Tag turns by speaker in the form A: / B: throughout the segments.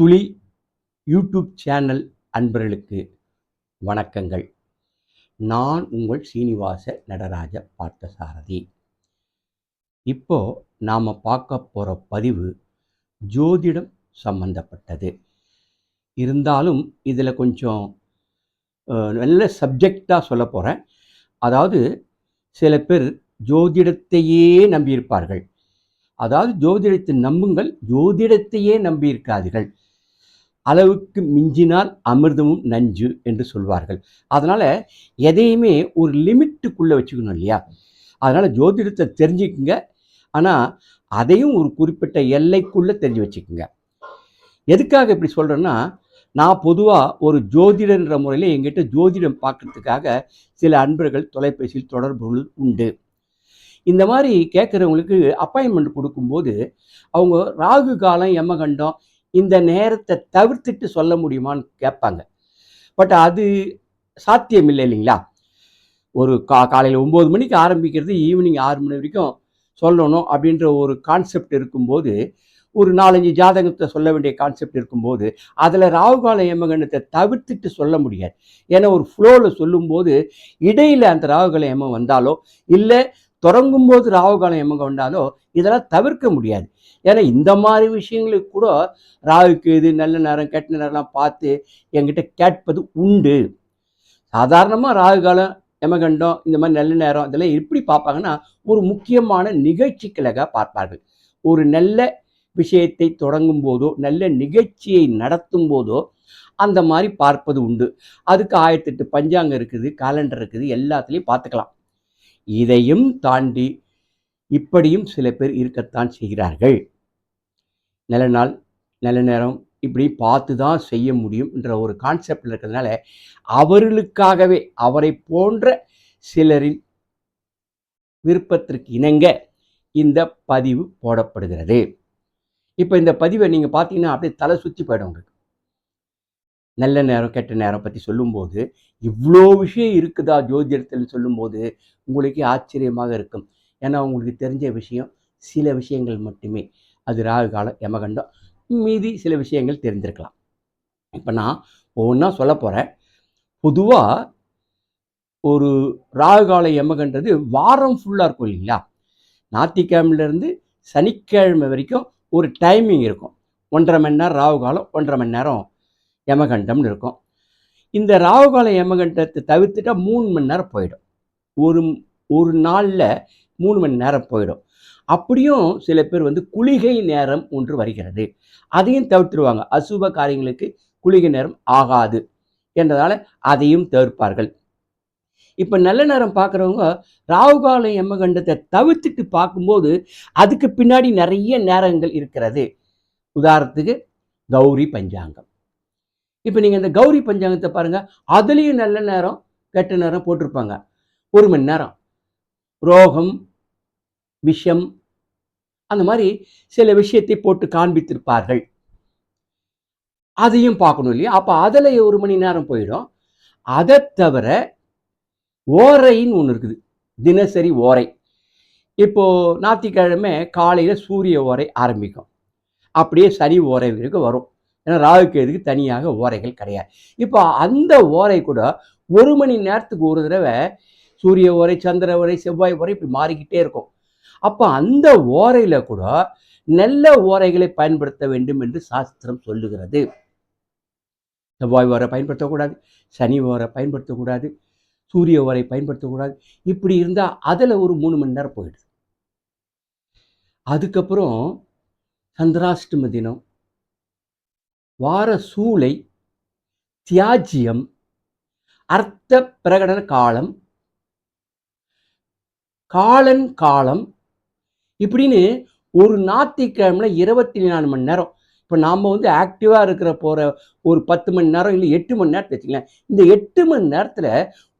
A: துளி YouTube channel அன்பர்களுக்கு வணக்கங்கள். நான் உங்கள் சீனிவாச நடராஜ பார்த்தசாரதி. இப்போ நாம் பார்க்க போகிற பதிவு ஜோதிடம் சம்பந்தப்பட்டது. இருந்தாலும் இதில் கொஞ்சம் நல்ல சப்ஜெக்டாக சொல்ல போகிறேன் அதாவது சில பேர் ஜோதிடத்தையே நம்பியிருப்பார்கள். அதாவது ஜோதிடத்தை நம்புங்கள் ஜோதிடத்தையே நம்பியிருக்காதீர்கள். அளவுக்கு மிஞ்சினால் அமிர்தமும் நஞ்சு என்று சொல்வார்கள். அதனால் எதையுமே ஒரு லிமிட்டுக்குள்ளே வச்சுக்கணும் இல்லையா? அதனால் ஜோதிடத்தை தெரிஞ்சுக்குங்க. ஆனால் அதையும் ஒரு குறிப்பிட்ட எல்லைக்குள்ளே தெரிஞ்சு வச்சுக்கோங்க. எதுக்காக இப்படி சொல்கிறேன்னா நான் பொதுவாக ஒரு ஜோதிடன்ற முறையில் எங்கிட்ட ஜோதிடம் பார்க்கறதுக்காக சில அன்பர்கள் தொலைபேசியில் தொடர்புகள் உண்டு. இந்த மாதிரி கேட்குறவங்களுக்கு அப்பாயின்மெண்ட் கொடுக்கும்போது அவங்க ராகு காலம் யமகண்டம் இந்த நேரத்தை தவிர்த்துட்டு சொல்ல முடியுமான்னு கேட்பாங்க. பட் அது சாத்தியம் இல்லை இல்லைங்களா? ஒரு கா காலையில் ஒம்பது மணிக்கு ஆரம்பிக்கிறது ஈவினிங் ஆறு மணி வரைக்கும் சொல்லணும் அப்படின்ற ஒரு கான்செப்ட் இருக்கும்போது ஒரு நாலஞ்சு ஜாதகத்தை சொல்ல வேண்டிய கான்செப்ட் இருக்கும்போது அதில் ராகுகால யமகண்டத்தை தவிர்த்துட்டு சொல்ல முடியாது. ஏன்னா ஒரு ஃப்ளோவில் சொல்லும்போது இடையில் அந்த ராகுகால யமம் வந்தாலோ இல்லை தொடங்கும்போது ராகுகால யமகம் வந்தாலோ இதெல்லாம் தவிர்க்க முடியாது. ஏன்னா இந்த மாதிரி விஷயங்களுக்கு கூட ராகுக்கு இது நல்ல நேரம் கெட்ட நேரம்லாம் பார்த்து என்கிட்ட கேட்பது உண்டு. சாதாரணமாக ராகு காலம் யமகண்டம் இந்த மாதிரி நல்ல நேரம் இதெல்லாம் எப்படி பார்ப்பாங்கன்னா ஒரு முக்கியமான நிகழ்ச்சிகளாக பார்ப்பார்கள். ஒரு நல்ல விஷயத்தை தொடங்கும் போதோ நல்ல நிகழ்ச்சியை நடத்தும் போதோ அந்த மாதிரி பார்ப்பது உண்டு. அதுக்கு ஆயிரத்தெட்டு பஞ்சாங்கம் இருக்குது காலண்டர் இருக்குது எல்லாத்துலேயும் பார்த்துக்கலாம். இதையும் தாண்டி இப்படியும் சில பேர் இருக்கத்தான் செய்கிறார்கள். நல்ல நாள் நல்ல நேரம் இப்படி பார்த்து தான் செய்ய முடியும் என்ற ஒரு கான்செப்டில் இருக்கிறதுனால அவர்களுக்காகவே அவரை போன்ற சிலரின் விருப்பத்திற்கு இணங்க இந்த பதிவு போடப்படுகிறது. இப்போ இந்த பதிவை நீங்கள் பார்த்தீங்கன்னா அப்படியே தலை சுற்றி போயிடும் உங்களுக்கு. நல்ல நேரம் கெட்ட நேரம் பற்றி சொல்லும்போது இவ்வளோ விஷயம் இருக்குதா ஜோதிடத்தில் சொல்லும்போது உங்களுக்கே ஆச்சரியமாக இருக்கும். ஏன்னா உங்களுக்கு தெரிஞ்ச விஷயம் சில விஷயங்கள் மட்டுமே. அது ராகு காலம் யமகண்டம் மீதி சில விஷயங்கள் தெரிஞ்சிருக்கலாம். இப்போ நான் ஒவ்வொன்றா சொல்ல போகிறேன் பொதுவாக ஒரு ராகு கால யமகன்றது வாரம் ஃபுல்லாக இருக்கும் இல்லைங்களா? ஞாயிற்றுக்கிழமையிலேருந்து சனிக்கிழமை வரைக்கும் ஒரு டைமிங் இருக்கும். ஒன்றரை மணி நேரம் ராகு காலம் ஒன்றரை மணி நேரம் யமகண்டம்னு இருக்கும். இந்த ராகு கால யமகண்டத்தை தவிர்த்துட்டா மூணு மணி நேரம் போயிடும். ஒரு ஒரு நாளில் மூணு மணி நேரம் போயிடும். அப்படியும் சில பேர் வந்து குளிகை நேரம் ஒன்று வருகிறது. அதையும் தவிர்த்துருவாங்க. அசுப காரியங்களுக்கு குளிகை நேரம் ஆகாது என்றதால் அதையும் தவிர்ப்பார்கள். இப்போ நல்ல நேரம் பார்க்குறவங்க ராகுகால எம்மகண்டத்தை தவிர்த்துட்டு பார்க்கும்போது அதுக்கு பின்னாடி நிறைய நேரங்கள் இருக்கிறது. உதாரணத்துக்கு கௌரி பஞ்சாங்கம். இப்போ நீங்கள் இந்த கௌரி பஞ்சாங்கத்தை பாருங்கள் அதுலேயும் நல்ல நேரம் கெட்ட நேரம் போட்டிருப்பாங்க. ஒரு மணி நேரம். ரோகம் விஷம் அந்த மாதிரி சில விஷயத்தை போட்டு காண்பித்திருப்பார்கள். அதையும் பார்க்கணும் இல்லையா? அப்போ அதில் ஒரு மணி நேரம் போயிடும். அதை தவிர ஓரைன்னு ஒன்று இருக்குது. தினசரி ஓரை. இப்போது ஞாயிற்றுக்கிழமை காலையில் சூரிய ஓரை ஆரம்பிக்கும். அப்படியே சனி ஓரை வரைக்கும் வரும். ஏன்னா ராகுக்கேதுக்கு தனியாக ஓரைகள் கிடையாது. இப்போ அந்த ஓரை கூட ஒரு மணி நேரத்துக்கு ஒரு தடவை சூரிய ஓரை சந்திர ஓரை செவ்வாய் ஓரை இப்படி மாறிக்கிட்டே இருக்கும். அப்போ அந்த ஓரையில் கூட நல்ல ஓரைகளை பயன்படுத்த வேண்டும் என்று சாஸ்திரம் சொல்லுகிறது. செவ்வாய் ஓரை பயன்படுத்தக்கூடாது சனி ஓரை பயன்படுத்தக்கூடாது சூரிய ஓரை பயன்படுத்தக்கூடாது. இப்படி இருந்தால் அதில் ஒரு மூணு மணி நேரம் போயிடுது. அதுக்கப்புறம் சந்திராஷ்டம தினம். வார சூளை தியாஜ்யம் அர்த்த பிரகடன காலம் காலன் காலம் இப்படின்னு ஒரு ஞாயிற்றுக்கிழமையில இருபத்தி நாலு மணி நேரம். இப்போ நாம் வந்து ஆக்டிவாக இருக்கிற போகிற ஒரு பத்து மணி நேரம் இல்லை எட்டு மணி நேரத்தை வச்சுக்கலாம் இந்த எட்டு மணி நேரத்தில்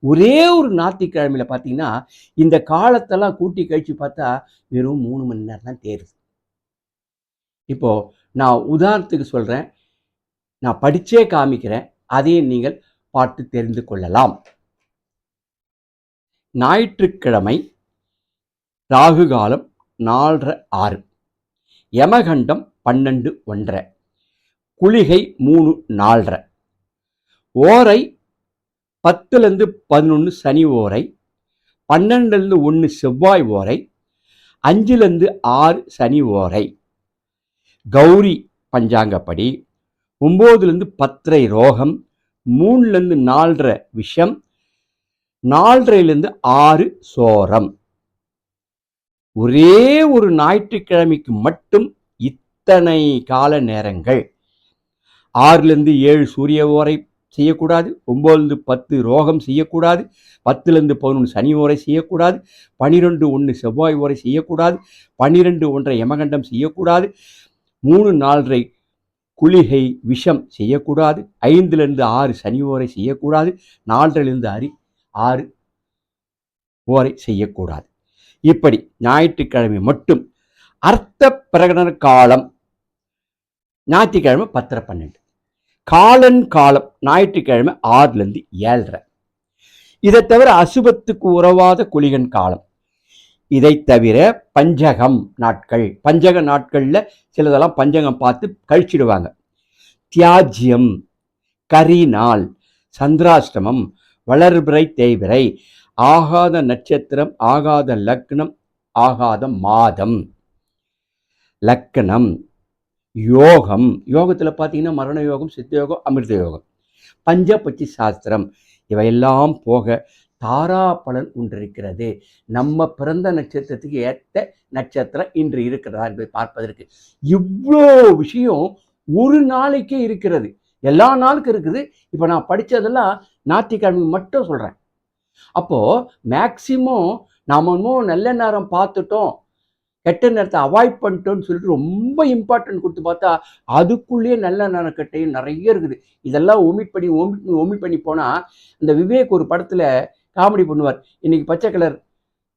A: ஒரே ஒரு ஞாயிற்றுக்கிழமையில் பார்த்தீங்கன்னா இந்த காலத்தெல்லாம் கூட்டி கழிச்சு பார்த்தா வெறும் மூணு மணி நேரம் தான் தேருது. இப்போது நான் உதாரணத்துக்கு சொல்கிறேன் நான் படித்தே காமிக்கிறேன். அதையும் நீங்கள் பார்த்து தெரிந்து கொள்ளலாம். ஞாயிற்றுக்கிழமை ராகு காலம் நாலரை ஆறு. யமகண்டம் பன்னெண்டு ஒன்றரை. குளிகை மூணு நாலரை ஓரை பத்துலேருந்து பதினொன்று சனி ஓரை பன்னெண்டுலேருந்து ஒன்று செவ்வாய் ஓரை அஞ்சுலேருந்து ஆறு சனி ஓரை. கௌரி பஞ்சாங்கப்படி ஒம்போதுலேருந்து பத்தரை ரோகம் மூணுலேருந்து நாலரை விஷம் நாலரைலேருந்து ஆறு சோரம். ஒரே ஒரு ஞாயிற்றுக்கிழமைக்கு மட்டும் இத்தனை கால நேரங்கள். ஆறுலேருந்து ஏழு சூரிய ஓரை செய்யக்கூடாது ஒம்போதுலேருந்து பத்து ரோகம் செய்யக்கூடாது பத்துலேருந்து பதினொன்று சனி ஓரை செய்யக்கூடாது பனிரெண்டு ஒன்று செவ்வாய் ஓரை செய்யக்கூடாது பன்னிரெண்டு ஒன்றை யமகண்டம் செய்யக்கூடாது மூணு நாலரை குளிகை விஷம் செய்யக்கூடாது ஐந்துலேருந்து ஆறு சனி ஓரை செய்யக்கூடாது நாலரைலேருந்து அரி ஆறு ஓரை செய்யக்கூடாது. இப்படி ஞாயிற்றுக்கிழமை மட்டும் அர்த்த பிரகடன காலம் ஞாயிற்றுக்கிழமை பத்தரை பன்னெண்டு. காலன் காலம் ஞாயிற்றுக்கிழமை ஆறுலேருந்து ஏழரை. இதை தவிர அசுபத்துக்கு உறவாத குளிகன் காலம். இதை தவிர பஞ்சகம் நாட்கள். பஞ்சக நாட்களில் சிலதெல்லாம் பஞ்சகம் பார்த்து கழிச்சிடுவாங்க. தியாஜ்யம் கரி நாள் சந்திராஷ்டமம் வளர்பிறை தேய்பிறை ஆகாத நட்சத்திரம் ஆகாத லக்னம் ஆகாத மாதம். லக்கணம் யோகம். யோகத்தில் பார்த்தீங்கன்னா மரண யோகம் சித்த யோகம் அமிர்த யோகம். பஞ்சபட்சி சாஸ்திரம். இவையெல்லாம் போக தாரா பலன் ஒன்று இருக்கிறது நம்ம பிறந்த நட்சத்திரத்துக்கு ஏற்ற நட்சத்திரம் இன்று இருக்கிறதா என்பதை பார்ப்பதற்கு. இவ்வளோ விஷயம் ஒரு நாளைக்கே இருக்கிறது. எல்லா நாளுக்கும் இருக்குது. இப்போ நான் படித்ததெல்லாம் ஞாயிற்றுக்கிழமை மட்டும் சொல்கிறேன் அப்போது மேக்சிமம் நாம இன்னும் நல்ல நேரம் பார்த்துட்டோம். கெட்ட நேரத்தை அவாய்ட் பண்ணிட்டோம்னு சொல்லிட்டு ரொம்ப இம்பார்ட்டன்ட் கொடுத்து பார்த்தா அதுக்குள்ளேயே நல்ல நேரம் கெட்டையும் நிறைய இருக்குது. இதெல்லாம் ஓமிட் பண்ணி ஓமிட் ஓமிட் பண்ணி போனால் இந்த விவேக் ஒரு படத்தில் காமெடி பண்ணுவார். இன்னைக்கு பச்சை கலர்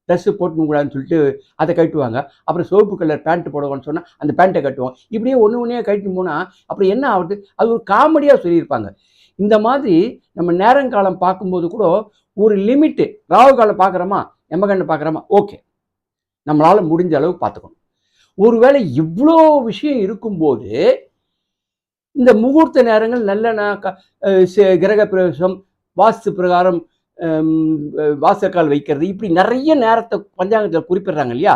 A: ட்ரெஸ்ஸு போட்டுக்கூடாதுன்னு சொல்லிட்டு அதை கட்டுவாங்க அப்புறம் சிவப்பு கலர் பேண்ட் போடுவோம்னு சொன்னால் அந்த பேண்ட்டை கட்டுவோம். இப்படியே ஒன்று ஒன்றே கட்டின்னு போனால் அப்புறம் என்ன ஆகுது? அது ஒரு காமெடியாக சொல்லியிருப்பாங்க. இந்த மாதிரி நம்ம நேரங்காலம் பார்க்கும்போது கூட ஒரு லிமிட்டு ராகு காலம் பார்க்குறோமா எமகண்ணு பார்க்குறோமா ஓகே நம்மளால் முடிஞ்ச அளவு பார்த்துக்கணும். ஒருவேளை இவ்வளோ விஷயம் இருக்கும்போது இந்த முகூர்த்த நேரங்கள் நல்ல கிரக பிரவேசம் வாஸ்து பிரகாரம் வாசக்கால் வைக்கிறது இப்படி நிறைய நேரத்தை பஞ்சாங்கத்தில் குறிப்பிடுறாங்க இல்லையா?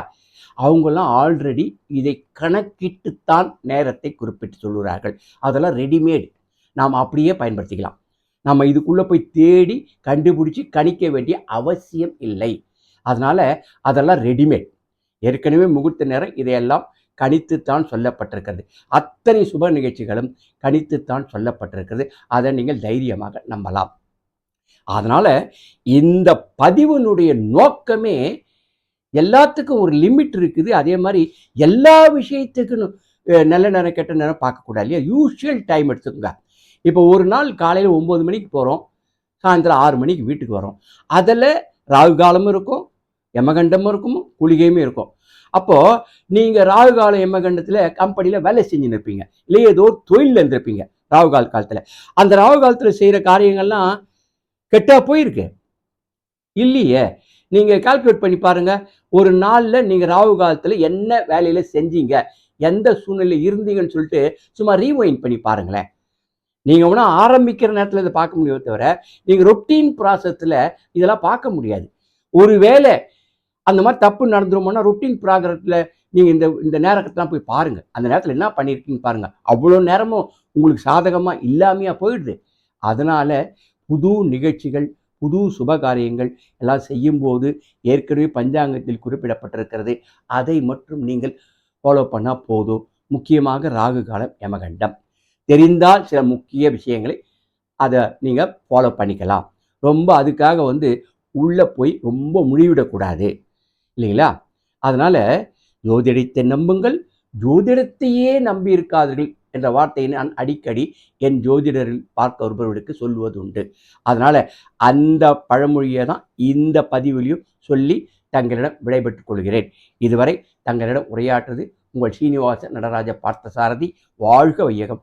A: அவங்கெல்லாம் ஆல்ரெடி இதை கணக்கிட்டுத்தான் நேரத்தை குறிப்பிட்டு சொல்கிறார்கள் அதெல்லாம் ரெடிமேட் நாம் அப்படியே பயன்படுத்திக்கலாம். நம்ம இதுக்குள்ளே போய் தேடி கண்டுபிடிச்சி கணிக்க வேண்டிய அவசியம் இல்லை. அதனால் அதெல்லாம் ரெடிமேட். ஏற்கனவே முகூர்த்த நேரம் இதையெல்லாம் கணித்துத்தான் சொல்லப்பட்டிருக்கிறது. அத்தனை சுப நிகழ்ச்சிகளும் கணித்துத்தான் சொல்லப்பட்டிருக்கிறது. அதை நீங்கள் தைரியமாக நம்பலாம். அதனால் இந்த பதிவினுடைய நோக்கமே எல்லாத்துக்கும் ஒரு லிமிட் இருக்குது. அதே மாதிரி எல்லா விஷயத்துக்கும் நல்ல நேரம் கெட்ட நேரம் பார்க்கக்கூடாது இல்லையா? யூஷுவல் டைம் எடுத்துக்கோங்க. இப்போ ஒரு நாள் காலையில் ஒம்பது மணிக்கு போகிறோம் சாயந்தரம் ஆறு மணிக்கு வீட்டுக்கு வரோம். அதில் ராகு காலமும் இருக்கும் யமகண்டமும் இருக்கும் குளிகையுமே இருக்கும். அப்போது நீங்கள் ராகு காலம் யமகண்டத்தில் கம்பெனியில் வேலை செஞ்சுன்னு இருப்பீங்க. இல்லை ஏதோ ஒரு தொழிலில் இருந்திருப்பீங்க ராகு கால காலத்தில். அந்த ராகு காலத்தில் செய்கிற காரியங்கள்லாம் கெட்டாக போயிருக்கு. இல்லையே? நீங்கள் கால்குலேட் பண்ணி பாருங்கள் ஒரு நாளில் நீங்கள் ராகு காலத்தில் என்ன வேலையில் செஞ்சீங்க எந்த சூழ்நிலையில் இருந்தீங்கன்னு சொல்லிட்டு சும்மா ரீவைண்ட் பண்ணி பாருங்களேன். நீங்கள் ஒன்றும் ஆரம்பிக்கிற நேரத்தில் இதை பார்க்க முடியும் தவிர நீங்கள் ரொட்டீன் ப்ராசஸில் இதெல்லாம் பார்க்க முடியாது. ஒருவேளை அந்த மாதிரி தப்பு நடந்துருமோன்னா ரொட்டீன் ப்ராகிரத்தில் நீங்கள் இந்த இந்த நேரத்தெல்லாம் போய் பாருங்கள் அந்த நேரத்தில் என்ன பண்ணியிருக்கீங்க பாருங்கள் அவ்வளோ நேரமும் உங்களுக்கு சாதகமாக இல்லாமையாக போயிடுது. அதனால் புது நிகழ்ச்சிகள் புது சுபகாரியங்கள் எல்லாம் செய்யும்போது ஏற்கனவே பஞ்சாங்கத்தில் குறிப்பிடப்பட்டிருக்கிறது. அதை மட்டும் நீங்கள் ஃபாலோ பண்ணால் போதும். முக்கியமாக ராகு காலம் யமகண்டம். தெரிந்தால் சில முக்கிய விஷயங்களை அதை நீங்கள் ஃபாலோ பண்ணிக்கலாம். ரொம்ப அதுக்காக வந்து உள்ளே போய் ரொம்ப முழிவிடக்கூடாது இல்லைங்களா? அதனால் ஜோதிடத்தை நம்புங்கள். ஜோதிடத்தையே நம்பி இருக்காதீர்கள் என்ற வார்த்தையை நான் அடிக்கடி என் ஜோதிடரில் பார்க்க வருபவர்களுக்கு சொல்லுவது உண்டு அதனால் அந்த பழமொழியை தான் இந்த பதிவிலையும் சொல்லி தங்களிடம் விடைபெற்றுக் கொள்கிறேன். இதுவரை தங்களிடம் உரையாற்றுவது உங்கள் சீனிவாச நடராஜ பார்த்தசாரதி. வாழ்க வையகம்.